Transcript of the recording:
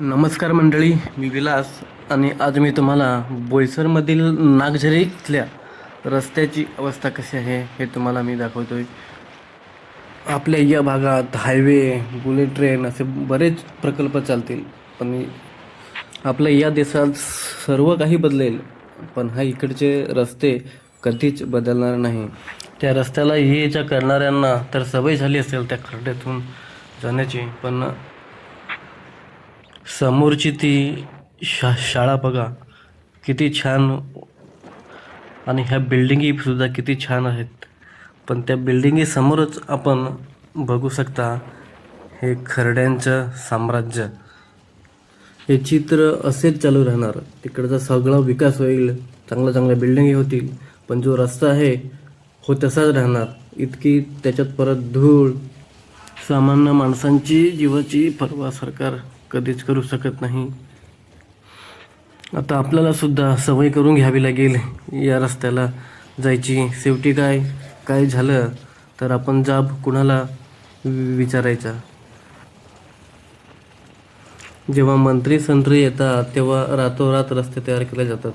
नमस्कार मंडळी मी विलास आणि आज मी तुम्हाला बोईसरमधील नागझरी इथल्या रस्त्याची अवस्था कशी आहे हे तुम्हाला मी दाखवतो आहे आपल्या या भागात हायवे बुलेट ट्रेन असे बरेच प्रकल्प चालतील पण आपल्या या देशात सर्व काही बदलेल पण हा इकडचे रस्ते कधीच बदलणार नाही. त्या रस्त्याला ये जा करणाऱ्यांना तर सवय झाली असेल त्या खड्ड्यातून जाण्याची पण समोरची ती शा शाळा बघा किती छान. आणि ह्या बिल्डिंगीसुद्धा किती छान आहेत. पण त्या बिल्डिंगीसमोरच आपण बघू शकता हे खरड्यांचं साम्राज्य. हे चित्र असेच चालू राहणार. तिकडचा सगळा विकास होईल चांगल्या चांगल्या बिल्डिंगी होतील पण जो रस्ता आहे हो तसाच राहणार. इतकी त्याच्यात परत धूळ सामान्य माणसांची जीवाची पर्वा सरकार. कधीच करू शकत नाही. आता आपल्याला सुद्धा सवय करून घ्यावी लागेल. या रस्त्याला जायची शेवटी काय काय झालं तर आपण जाब कुणाला विचारायचा? जेव्हा मंत्री संत्री येतात तेव्हा रातोरात रस्ते तयार केले जातात.